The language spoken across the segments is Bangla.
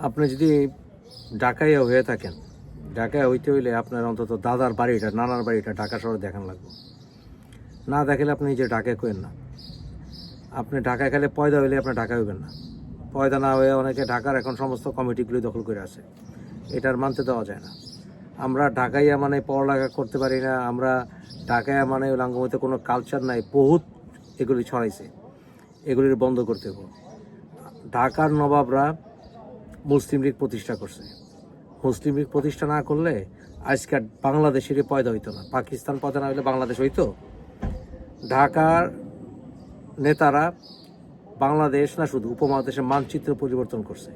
আপনি যদি ঢাকাইয়া হয়ে থাকেন, ঢাকায় হইতে হইলে আপনার অন্তত দাদার বাড়িটা, নানার বাড়িটা ঢাকা শহরে দেখান লাগবে। না দেখালে আপনি যে ঢাকায় কেন না। আপনি ঢাকায় খেলে পয়দা হইলে আপনি ঢাকায় হইবেন না। পয়দা না হয়ে অনেকে ঢাকার এখন সমস্ত কমিটিগুলি দখল করে আছে। এটার মানতে দেওয়া যায় না। আমরা ঢাকাইয়া মানে পড়ালেখা করতে পারি না, আমরা ঢাকাইয়া মানে লাঙ্গমতে কোনো কালচার নাই, বহুত এগুলি ছড়াইছে। এগুলির বন্ধ করতে হবে ঢাকার নবাবরা মুসলিম লীগ প্রতিষ্ঠা করছে। মুসলিম লীগ প্রতিষ্ঠা না করলে আজকাল বাংলাদেশেরই পয়দা হইতো না। পাকিস্তান পয়দা না হইলে বাংলাদেশ হইতো? ঢাকার নেতারা বাংলাদেশ না শুধু উপমহাদেশের মানচিত্র পরিবর্তন করছে।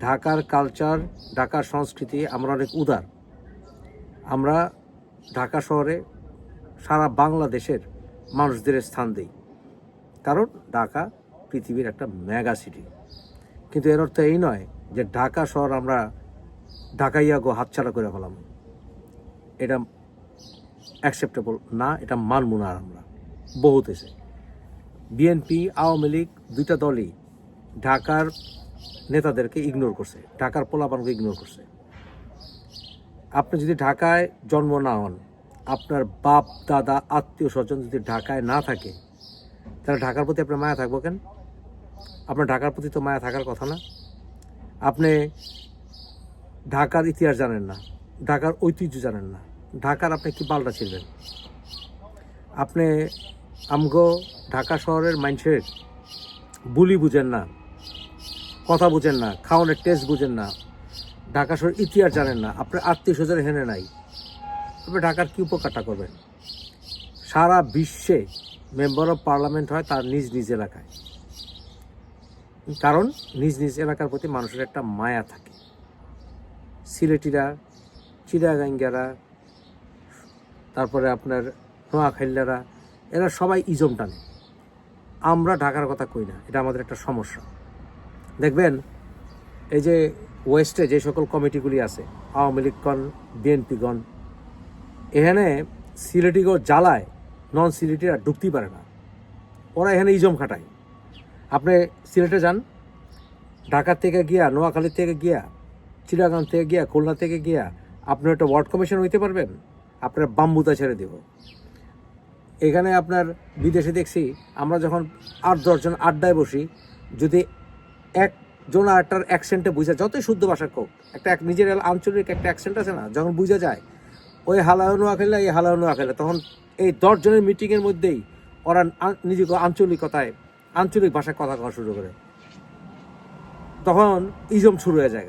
ঢাকার কালচার, ঢাকার সংস্কৃতি আমরা অনেক উদার। আমরা ঢাকা শহরে সারা বাংলাদেশের মানুষদের স্থান দিই। কারণ ঢাকা পৃথিবীর একটা মেগা সিটি। কিন্তু এর অর্থ এই নয় যে ঢাকা শহর আমরা ঢাকাইয়া গো হাতছাড়া করে ফেলাম। এটা অ্যাকসেপ্টেবল না, এটা মানব না আমরা। বহুত এসে। বিএনপি আওয়ামী লীগ দুইটা দলই ঢাকার নেতাদেরকে ইগনোর করছে, ঢাকার পোলাপানকে ইগনোর করছে। আপনি যদি ঢাকায় জন্ম না হন, আপনার বাপ, দাদা আত্মীয় স্বজন যদি ঢাকায় না থাকে, তাহলে ঢাকার প্রতি আপনার মায়া থাকব কেন? আপনার ঢাকার প্রতি তো মায়া থাকার কথা না। আপনি ঢাকার ইতিহাস জানেন না, ঢাকার ঐতিহ্য জানেন না। ঢাকার আপনি কি পাল্টা ছিলেন? আপনি আমগো ঢাকা শহরের মানুষের বুলি বুঝেন না, কথা বুঝেন না, খাওয়ানোর টেস্ট বুঝেন না। ঢাকা শহরের ইতিহাস জানেন না আপনার আত্মীয় স্বজন হেনে নাই। আপনি ঢাকার কি উপকারটা করবেন? সারা বিশ্বে মেম্বার অফ পার্লামেন্ট হয় তার নিজ নিজ এলাকায়। কারণ নিজ নিজ এলাকার প্রতি মানুষের একটা মায়া থাকে। সিলেটিরা চিরাগাঙ্গারা তারপরে আপনার নোয়াখাইলারা এরা সবাই ইজম টানে। আমরা ঢাকার কথা কই না, এটা আমাদের একটা সমস্যা। দেখবেন, এই যে ওয়েস্টে যে সকল কমিটিগুলি আছে, আওয়ামী লীগগণ, বিএনপিগণ, এখানে সিলেটিগো জ্বালায় নন সিলেটিরা ঢুকতেই পারে না। ওরা এখানে ইজম খাটায়। আপনি সিলেটে যান, ঢাকা থেকে গিয়া, নোয়াখালী থেকে গিয়া চিড়াগাং থেকে গিয়া, খুলনা থেকে গিয়া আপনি একটা ওয়ার্ড কমিশন হইতে পারবেন, আপনার বাম্বুতা ছেড়ে দেব। এখানে আপনার বিদেশে দেখছি, আমরা যখন আট দশজন আড্ডায় বসি, যদি একজন আরেকটার অ্যাকসেন্টে বুঝা যতই শুদ্ধ ভাষা হোক, একটা এক নিজের আঞ্চলিক একটা অ্যাকসেন্ট আছে না, যখন বুঝা যায়, ওই হালায় নোয়াখালী এই হালায় নোয়াখালী তখন এই দশজনের মিটিংয়ের মধ্যেই ওরা নিজেকে আঞ্চলিকতায় আঞ্চলিক ভাষায় কথা কওয়া শুরু করে। তখন ইজম শুরু হয়ে যায়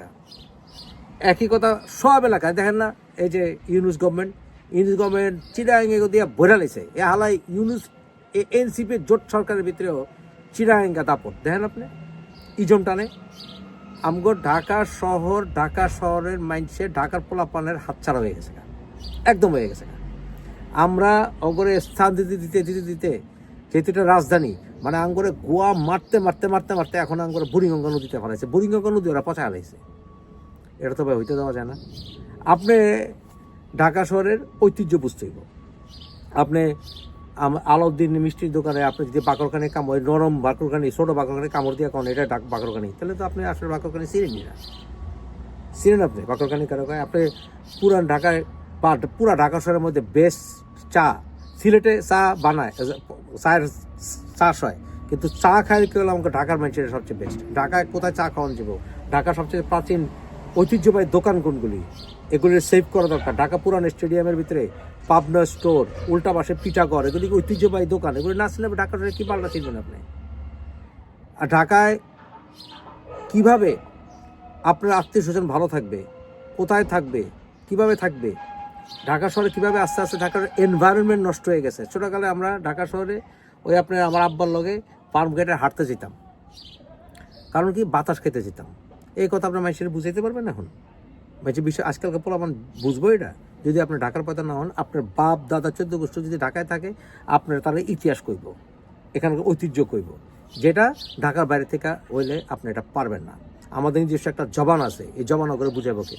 একই কথা সব এলাকায়। দেখেন না, এই যে ইউনুস গভর্নমেন্ট ইউনুস গভর্নমেন্ট চিরাঙ্গে দিয়ে বইরা লেছে এ হালাই ইউনুস এ এনসিপির জোট সরকারের ভিতরেও চিরাঙ্গা দাপট। দেখেন আপনি, ইজম টানে। আমগো ঢাকা শহর, ঢাকা শহরের মাইন্ডসে ঢাকার পোলাপানের হাতছাড়া হয়ে গেছে একদম হয়ে গেছে আমরা অগরে স্থান দিতে দিতে দিতে দিতে, যেহেতু এটা রাজধানী মানে আঙ্গরে গোয়া মারতে মারতে মারতে মারতে এখন আঙ্গরে বুড়িগঙ্গা নদীতে ফেলাইছে বুড়িগঙ্গা নদী ওরা পচা হালাইছে এটা তো ভাই হইতে দেওয়া যায় না। আপনি ঢাকা শহরের ঐতিহ্য বুঝতে হইব। আপনি আলাউদ্দিন মিষ্টির দোকানে আপনি যদি বাকরখানি কামড়, নরম বাকরখানি, ছোটো বাকরখানি কামড় দিয়ে কোন এটা ডাক বাকরখানি। তাহলে তো আপনি আসলে বাকরখানি চিনেনই না। চিনেন আপনি বাকরখানি কারও আপনি পুরান ঢাকায় বা পুরা ঢাকা শহরের মধ্যে বেস্ট চা, সিলেটে চা বানায় চায়ের চাষ হয়, কিন্তু চা খাই কি হলো আমাকে ঢাকার মানুষের সবচেয়ে বেস্ট ঢাকায় কোথায় চা খাওয়ানো যাব? ঢাকার সবচেয়ে প্রাচীন ঐতিহ্যবাহী দোকান কোনগুলি? এগুলির সেভ করা দরকার। ঢাকা পুরান স্টেডিয়ামের ভিতরে পাবনা স্টোর, উল্টা পাশে পিঠাগড়, এগুলি ঐতিহ্যবাহী দোকান? এগুলি না ছিলেন ঢাকা শহরে কি পাল্টা চিনবেন আপনি? আর ঢাকায় কীভাবে আপনার আত্মীয় স্বজন ভালো থাকবে? কোথায় থাকবে? কীভাবে থাকবে? ঢাকা শহরে কীভাবে আস্তে আস্তে ঢাকার এনভায়রনমেন্ট নষ্ট হয়ে গেছে? ছোটোকালে আমরা ঢাকা শহরে ওই আপনার আমার আব্বার লগে ফার্ম গেটে হাঁটতে যেতাম। কারণ কি? বাতাস খেতে যেতাম। এই কথা আপনার মানুষের বুঝাইতে পারবেন এখন? মানুষের বিষয় আজকালকার পোলাপান বুঝব এটা? যদি আপনি ঢাকার পয়দা না হন, আপনার বাপ, দাদা, চোদ্দ গোষ্ঠ যদি ঢাকায় থাকে, আপনার তাহলে ইতিহাস কইব। এখানকার ঐতিহ্য কইব। যেটা ঢাকার বাইরে থেকে হইলে আপনি এটা পারবেন না। আমাদের নিজস্ব একটা জবান আছে। এই জবান করে বুঝাবো কে?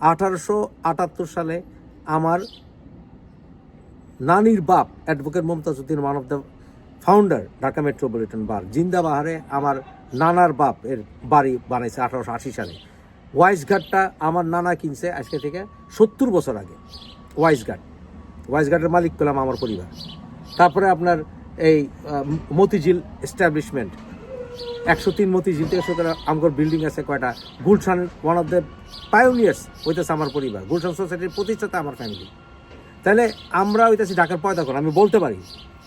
আঠারোশো আটাত্তর সালে আমার নানির বাপ, advocate Momtaz Uddin one of the founder Dhaka metropolitan bar. জিন্দাবাহারে আমার নানার বাপ এর বাড়ি বানাইছে আঠারোশো আশি সালে। ওয়াইস ঘাটটা আমার নানা কিনছে আজকে থেকে সত্তর বছর আগে। ওয়াইস ঘাট ওয়াইস ঘাটের মালিক পেলাম আমার পরিবার। তারপরে আপনার এই মতিঝিল এস্টাবলিশমেন্ট একশো তিন মতিঝিল থেকে শুরু করে আমগর বিল্ডিং আছে কয়টা। Gulshan one of the pioneers হইতেছে আমার পরিবার। গুলশান সোসাইটির প্রতিষ্ঠাতা আমার ফ্যামিলি তাহলে আমরা হইতেছি ঢাকার পয়দা কর আমি বলতে পারি।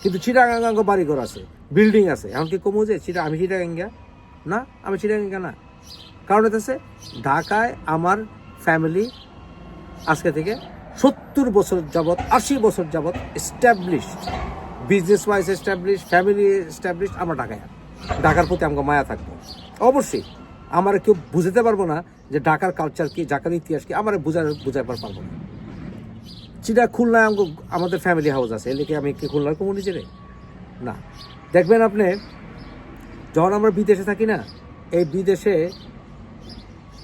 কিন্তু চিটাগাঙ্গাঙ্গ বাড়িঘর আছে, বিল্ডিং আছে। এমনকি কমু যে, চিটা আমি চিটাগাঙ্গা? না, আমি চিটাগাঙ্গা না। কারণ হইতেছে, ঢাকায় আমার ফ্যামিলি আজকে থেকে সত্তর বছর যাবৎ, আশি বছর যাবৎ established business wise establish family establish আমরা ঢাকায়। ঢাকার প্রতি আমাকে মায়া থাকব। অবশ্যই, আমার কেউ বুঝতে পারব না যে ঢাকার কালচার কি, ঢাকার ইতিহাস কি, আমার বুঝার বুঝাইবার পারব না। চিটা খুলনায় আমাদের ফ্যামিলি হাউস আছে, এদিকে আমি কি খুলনার কমিউনিটি রে? না। দেখবেন আপনি, যখন আমরা বিদেশে থাকি না, এই বিদেশে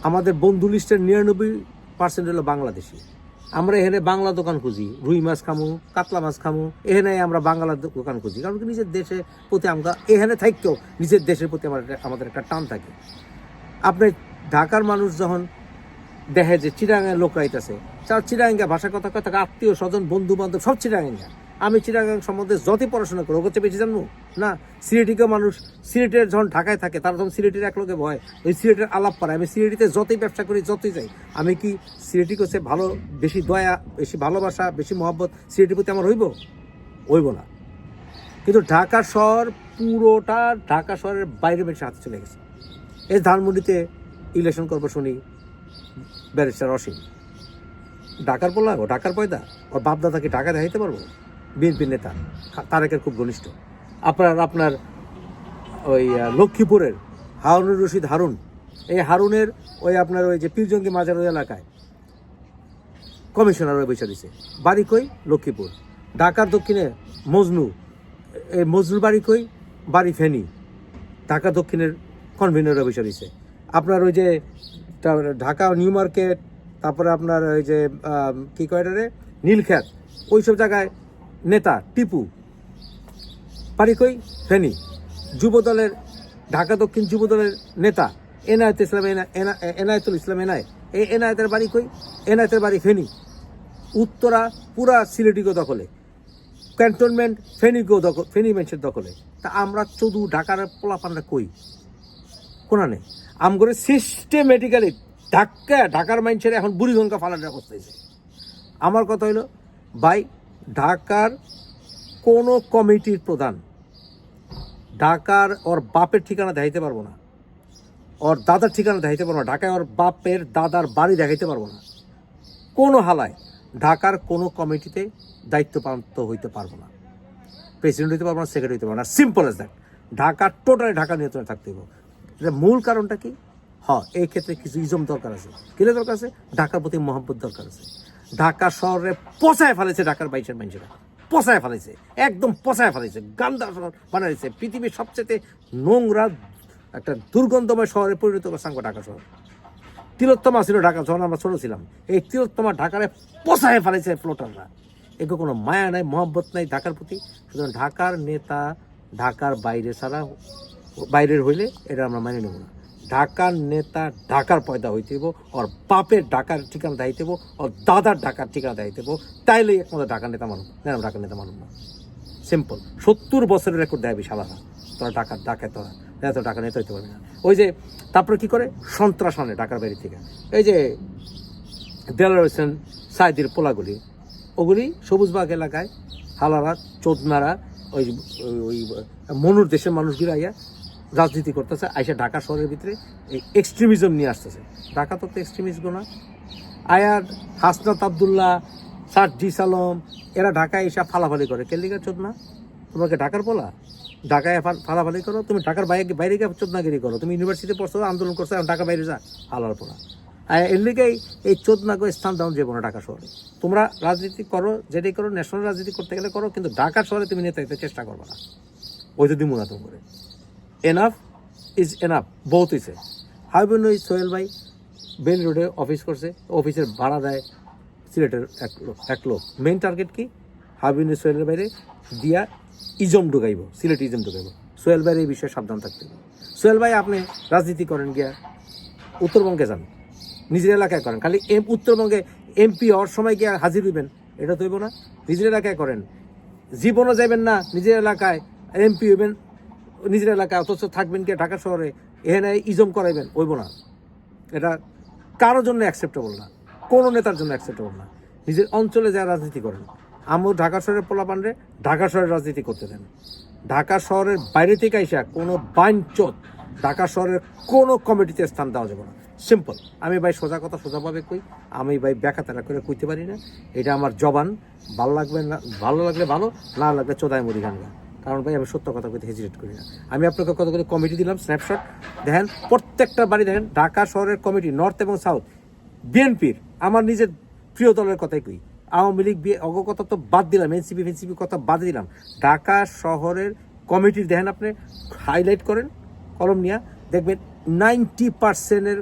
আমাদের বন্ধু লিস্টের নিরানব্বই পার্সেন্ট হলো বাংলাদেশি। আমরা এখানে বাংলা দোকান খুঁজি, রুই মাছ খামু, কাতলা মাছ খামু, এখানে আমরা বাংলা দোকান খুঁজি, কারণ কি নিজের দেশের প্রতি আমরা, এখানে থাকতেও নিজের দেশের প্রতি আমার আমাদের একটা টান থাকে। আপনি ঢাকার মানুষ যখন দেখে যে চিরাঙ্গায় লোক রাইতেছে তার চিরাঙ্গা ভাষা কথা কথা আত্মীয় স্বজন বন্ধু বান্ধব সব চিরাঙ্গা। আমি চিরাঙ্গাং সম্বন্ধে যতই পড়াশোনা করি ওকে বেশি জানব? না সিলেটিকে মানুষ, সিলেটের যখন ঢাকায় থাকে, তারা যখন সিলেটের এক লোকে ভয়, ওই সিলেটের আলাপ পারে আমি সিলেটিতে যতই ব্যবসা করি, যতই যাই, আমি কি সিলেটি কাছে ভালো, বেশি দয়া, বেশি ভালোবাসা, বেশি মহব্বত সিলেটির প্রতি আমার হইব? হইব না। কিন্তু ঢাকা শহর পুরোটা, ঢাকা শহরের বাইরে বেশি হাতে চলে গেছে। এই ধানমন্ডিতে ইলেকশন করব শুনি। ব্যারিস্টার অসীম। ডাকার বললা, ও ঢাকার পয়দা? ওর বাপ দাদাকে ঢাকা দেখাইতে পারব? বিএনপির নেতা তারেকের খুব ঘনিষ্ঠ। আপনার আপনার ওই লক্ষ্মীপুরের হারুনুর রশিদ হারুন, এই হারুনের ওই আপনার ওই যে পীরজঙ্গি মাজার ওই এলাকায় কমিশনার বৈশা দিছে বাড়ি কই? লক্ষ্মীপুর। ঢাকার দক্ষিণে মজনু এই মজনুর বাড়ি কই? বাড়ি ফেনী। ঢাকা দক্ষিণের কনভেনর বৈশা দিছে আপনার ওই যে তারপরে ঢাকা, নিউ মার্কেট, তারপরে আপনার ওই যে কি কয় রে নীলখ্যাত ওইসব জায়গায় নেতা, টিপু। বাড়ি কই? ফেনী। যুব দলের ঢাকা দক্ষিণ যুব দলের নেতা। এনায়েত ইসলাম, এনা- এনা- এনায়েতুল ইসলাম এনায় এই এনায়েতের বাড়ি কই? এনায়েতের বাড়ি ফেনী। উত্তরা পুরা সিলেটিগো দখলে। ক্যান্টনমেন্ট ফেনিগো দখল ফেনি মেন্সের দখলে। তা আমরা চদু ঢাকার পোলাপানরা কই? নেই। আমগরে সিস্টেমেটিক্যালি ঢাকা ঢাকার মাইন্সের এখন বুড়িগঙ্গা অবস্থা হয়েছে আমার কথা হইল, ভাই, ঢাকার কোনো কমিটির প্রধান ঢাকার ওর বাপের ঠিকানা দেখাইতে পারব না। ওর দাদার ঠিকানা দেখাইতে পারব না। ঢাকায় ওর বাপের দাদার বাড়ি দেখাইতে পারব না। কোনো হালায় ঢাকার কোনো কমিটিতে দায়িত্বপ্রাপ্ত হইতে পারব না। প্রেসিডেন্ট হইতে পারব না সেক্রেটারি হইতে পারব না। Simple as that Dhaka totally Dhaka নিয়ন্ত্রণে থাকতে হবে মূল কারণটা কি? হ এই ক্ষেত্রে কিছু ইজম দরকার আছে। কিলে দরকার আছে? ঢাকার প্রতি মহব্বত দরকার আছে। ঢাকা শহরে পচায় ফেলেছে ঢাকার বাইশের মানুষেরা। পচায় ফেলেছে, একদম পচায় ফেলেছে, গান্দা শহর বানাইছে। পৃথিবীর সবচেয়ে নোংরা একটা দুর্গন্ধময় শহরে পরিণত করছে আমাকে ঢাকা শহর। তিলোত্তমা ছিল ঢাকা যখন আমরা ছোট ছিলাম। এই তিলোত্তমা ঢাকারে পচায় ফেলেছে ফ্লোটাররা এগুলো কোনো মায়া নাই, মহব্বত নাই ঢাকার প্রতি। সুতরাং ঢাকার নেতা ঢাকার বাইরে ছাড়া বাইরের হইলে এটা আমরা মেনে নেব না। ঢাকার নেতা ঢাকার পয়দা হইতেব ওর বাপের ঢাকার ঠিকানা দায়িত্ব ওর দাদার ঢাকার ঠিকানা দায়িত্ব তাইলেই একমাত্র ঢাকার নেতা মানুষ না ঢাকার নেতা মানুষ না। সিম্পল সত্তর বছরের রেকর্ড দেয় বিশালারা তোরা ঢাকার ডাকে তোরা। এত টাকা নেতা হইতে পারবে না। ওই যে, তারপরে কি করে? সন্ত্রাস আনে ঢাকার বাইরে থেকে। এই যে দেলার হোসেন সাইদির পোলাগুলি, ওগুলি সবুজবাগ এলাকায়, হালারা, চোদনারা ওই, ওই- মনুর দেশের মানুষগুলো আইয়া রাজনীতি করতেছে, আইসা ঢাকা শহরের ভিতরে এই এক্সট্রিমিজম নিয়ে আসতেছে। ঢাকা তো এক্সট্রিমিজম না। আয়ার হাসনাত আবদুল্লাহ, সার্জি সালম, এরা ঢাকায় এসে ফালাফালি করে। কেলিকা চোদনা? তোমাকে ঢাকার পোলা? ঢাকায় ফালাফালি করো, তুমি ঢাকার বাইরে বাইরে গিয়ে চোদনাগিরি করো। তুমি ইউনিভার্সিটি পড়ছো, আন্দোলন করছ ঢাকা বাইরে যা হালার আর এর লিগেই এই চোদনাকে স্থান দাও যাব না ঢাকা শহরে। তোমরা রাজনীতি করো, যেটাই করো ন্যাশনাল রাজনীতি করতে গেলে করো, কিন্তু ঢাকা শহরে তুমি নেতা হইতে চেষ্টা করবে না। ওই তো দিমু না তুমি করে এনাফ ইজ এনাফ বহুত হয়েছে ওই সোহেল ভাই বেল রোডে অফিস করছে অফিসের ভাড়া দেয় সিলেটের এক লোক এক লোক। মেইন টার্গেট কি? হাবিন সোহেলের বাইরে দিয়া ইজম ঢুকাইব, সিলেট ইজম ঢুকাইব। সোহেল ভাইয়ের এই বিষয়ে সাবধান থাকতে সোহেল ভাই, আপনি রাজনীতি করেন গিয়া, উত্তরবঙ্গে যান। নিজের এলাকায় করেন। খালি এম, উত্তরবঙ্গে এমপি হওয়ার সময় গিয়া হাজির হইবেন, এটা তৈব না। নিজের এলাকায় করেন। জীবনও যাবেন না, নিজের এলাকায় এমপি হইবেন, নিজের এলাকায় অথচ থাকবেন গিয়ে ঢাকা শহরে, এখানে ইজম করাইবেন, হইব না। এটা কারোর জন্য অ্যাকসেপ্টেবল না, কোনো নেতার জন্য অ্যাকসেপ্টেবল না। নিজের অঞ্চলে যা রাজনীতি করেন, আমও ঢাকা শহরের পোলা পোলাপানরে ঢাকা শহরের রাজনীতি করতে দেন। ঢাকা শহরের বাইরে থেকে আইসা কোনো বাইনচোত ঢাকা শহরের কোনো কমিটিতে স্থান দেওয়া যাবে না। সিম্পল আমি ভাই সোজা কথা সোজাভাবে কই, আমি ভাই ব্যাখ্যা তারা করে কইতে পারি না। এটা আমার জবান। ভালো লাগবে না, ভালো লাগলে ভালো, না লাগলে চোদায় মরি গান। কারণ ভাই আমি সত্য কথা কইতে হেজিটেট করি না। আমি আপনাকে কতগুলো কমিটি দিলাম স্ন্যাপশট দেখেন, প্রত্যেকটা বাড়ি দেখেন, ঢাকা শহরের কমিটি নর্থ এবং সাউথ বিএনপির আমার নিজের প্রিয় দলের কথাই কই। আওয়ামী লীগ অগ কথা তো বাদ দিলাম এনসিপি ফেনসিপি কথা বাদ দিলাম। ঢাকা শহরের কমিটির দেখেন আপনি হাইলাইট করেন, কলম নিয়ে, দেখবেন নাইনটি পার্সেন্টের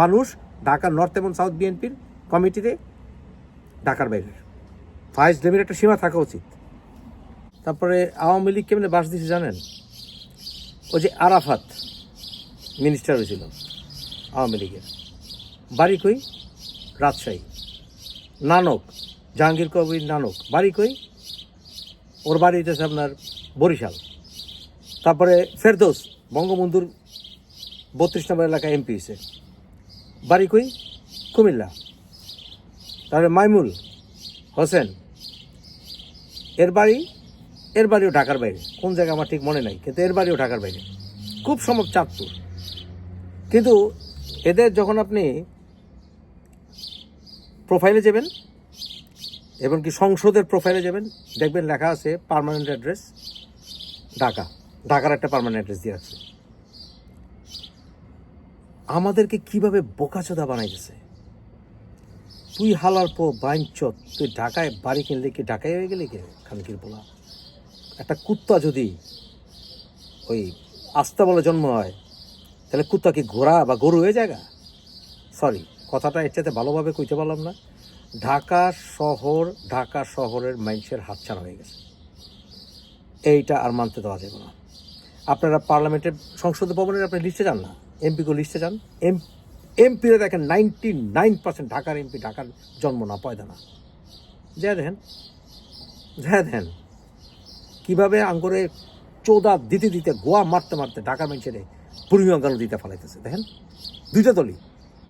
মানুষ ঢাকা নর্থ এবং সাউথ বিএনপির কমিটিতে ঢাকার বাইরের ফাইজ লেভেলের একটা সীমা থাকা উচিত। তারপরে আওয়ামী লীগ কেমনে বাস দিছে জানেন? ওই যে আরাফাত মিনিস্টার হয়েছিল আওয়ামী লীগের। বাড়ি কই? রাজশাহী। নানক, জাহাঙ্গীর কবির নানক। বাড়ি কই? ওর বাড়ি হইতেছে আপনার বরিশাল। তারপরে ফেরদৌস, বঙ্গবন্ধুর বত্রিশ নম্বর এলাকায় এমপি হয়েছে বাড়ি কই? কুমিল্লা। তারপরে মাইমুল হোসেন, এর বাড়ি, এর বাড়িও ঢাকার বাইরে। কোন জায়গা আমার ঠিক মনে নাই, কিন্তু এর বাড়িও ঢাকার বাইরে। খুব সম্ভব চাঁদপুর। কিন্তু এদের যখন আপনি প্রোফাইলে যাবেন এবং কি সংসদের প্রোফাইলে যাবেন, দেখবেন লেখা আছে পার্মানেন্ট অ্যাড্রেস ঢাকা। ঢাকার একটা পার্মানেন্ট অ্যাড্রেস দিয়ে আছে। আমাদেরকে কীভাবে বোকাচোদা বানাইতেছে? তুই হালার পো বাইঞ্চত তুই ঢাকায় বাড়ি কিনলে কি ঢাকায় হয়ে গেলে কি? খানকির বলা একটা কুত্তা যদি ওই আস্তা বলে জন্ম হয়, তাহলে কুত্তা কি ঘোড়া বা গরু হয়ে জায়গা সরি কথাটা এর চাইতে ভালোভাবে কইতে পারলাম না। ঢাকা শহর, ঢাকা শহরের মানুষের হাতছাড়া হয়ে গেছে। এইটা আর মানতে দেওয়া যাবে না। আপনারা পার্লামেন্টের সংসদ ভবনের আপনি লিস্টে যান না? এমপিকে লিস্টে যান। এম এমপিরা দেখেন নাইনটি নাইন পার্সেন্ট ঢাকার এমপি ঢাকার জন্ম না, পয়দা না। যা দেখেন যা দেখেন। কীভাবে আঙ্গুরে চোদা দিতে দিতে গোয়া মারতে মারতে ঢাকা মানুষের গান দিতে ফেলাইতেছে, দেখেন? দুইটা দলই।